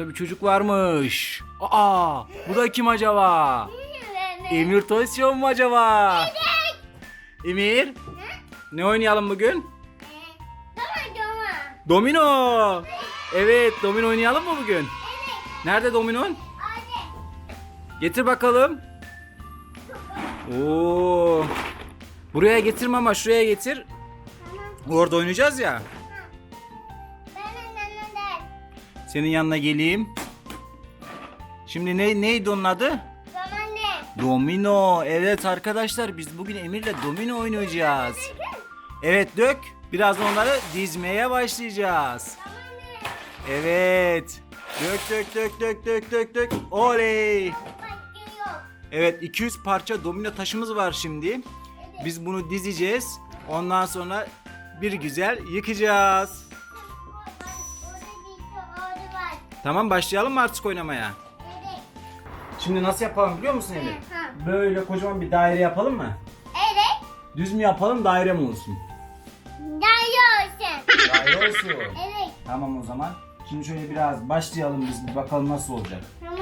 burada bir çocuk varmış. Aa, bu da kim acaba? Emir Toyshow mu acaba? Emir, ne oynayalım bugün? Domino. Evet, domino oynayalım mı bugün? Nerede dominon? Getir bakalım. Oo. Buraya getirme ama şuraya getir. Orada oynayacağız ya. Senin yanına geleyim. Şimdi ne neydi onun adı? Domino. Evet arkadaşlar biz bugün Emir'le domino oynayacağız. Evet dök. Birazdan onları dizmeye başlayacağız. Evet. Dök dök dök dök dök dök dök. Oley. Evet 200 parça domino taşımız var şimdi. Biz bunu dizeceğiz. Ondan sonra bir güzel yıkacağız. Tamam başlayalım mı artık oynamaya? Şimdi nasıl yapalım biliyor musun Emir? Böyle kocaman bir daire yapalım mı? Düz mü yapalım daire mi olsun? Daire olsun. Evet, Tamam o zaman. Şimdi şöyle biraz başlayalım biz bir bakalım nasıl olacak. tamam.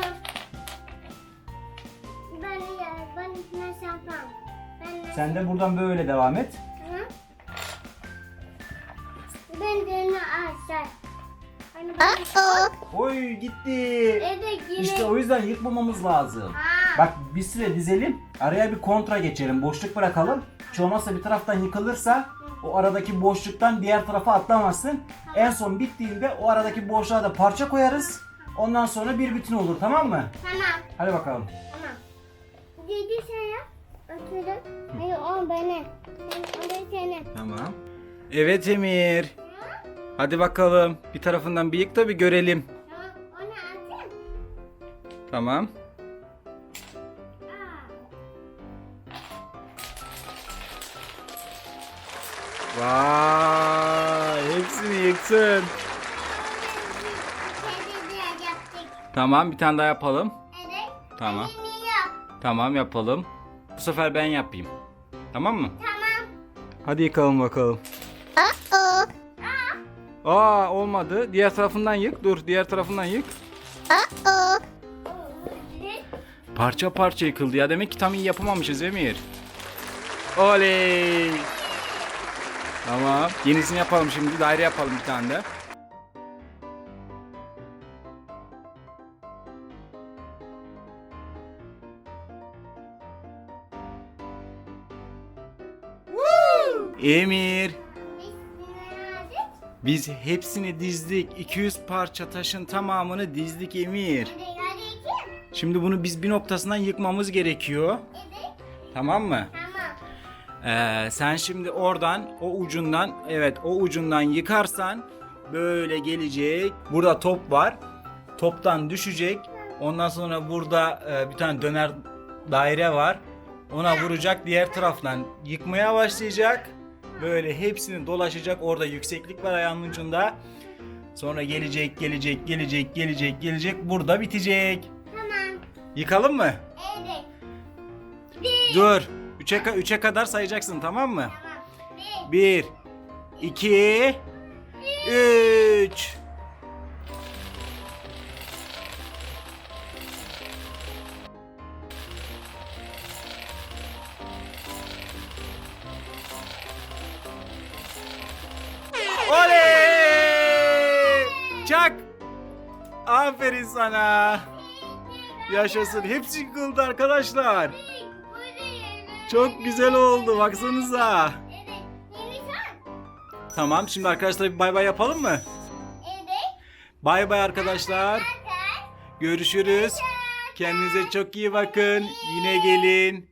Ben ben nasıl yapmam? Ben nasıl Sen de buradan böyle devam et. Oy gitti. Evet yine. İşte o yüzden yıkmamamız lazım. Bak bir süre dizelim. Araya bir kontra geçelim. Boşluk bırakalım. Hiç olmazsa bir taraftan yıkılırsa o aradaki boşluktan diğer tarafa atlamazsın. En son bittiğinde o aradaki boşluğa da parça koyarız. Ondan sonra bir bütün olur tamam mı? Tamam, Hadi bakalım. tamam. Dedi sen yap. Oturun. Hayır o benim. Ben o da senin. Tamam. Evet Emir. Hadi bakalım. Bir tarafından bir yık da bir görelim. Tamam, onu atayım. Tamam. Vay, hepsini yaptık. Tamam, bir tane daha yapalım. Evet. Tamam. Tamam, yapalım. Bu sefer ben yapayım. Tamam mı? Tamam. Hadi yıkalım bakalım. Aa. Aa, olmadı. Diğer tarafından yık. Dur, diğer tarafından yık. Aa. Parça parça yıkıldı ya. Demek ki tam iyi yapamamışız Emir. Oley. Tamam. Yenisini yapalım şimdi. Daire yapalım bir tane de. Emir. Biz hepsini dizdik. 200 parça taşın tamamını dizdik Emir. Şimdi bunu biz bir noktasından yıkmamız gerekiyor. Tamam mı? Ee, sen şimdi oradan o ucundan evet o ucundan yıkarsan böyle gelecek. Burada top var. Toptan düşecek. Ondan sonra burada e, bir tane döner daire var. Ona vuracak diğer taraftan yıkmaya başlayacak. Böyle hepsini dolaşacak. Orada yükseklik var ayağının ucunda. Sonra gelecek, gelecek, gelecek, gelecek, gelecek. Burada bitecek. Yıkalım mı? Dur. 3'e 3'e kadar sayacaksın tamam mı? 1 2 3 Çak! Aferin sana. Yaşasın. Hepsi yıkıldı arkadaşlar. Çok güzel oldu. Baksanıza. Tamam şimdi arkadaşlar bir bay bay yapalım mı? Bay bay arkadaşlar. Görüşürüz. Kendinize çok iyi bakın. Yine gelin.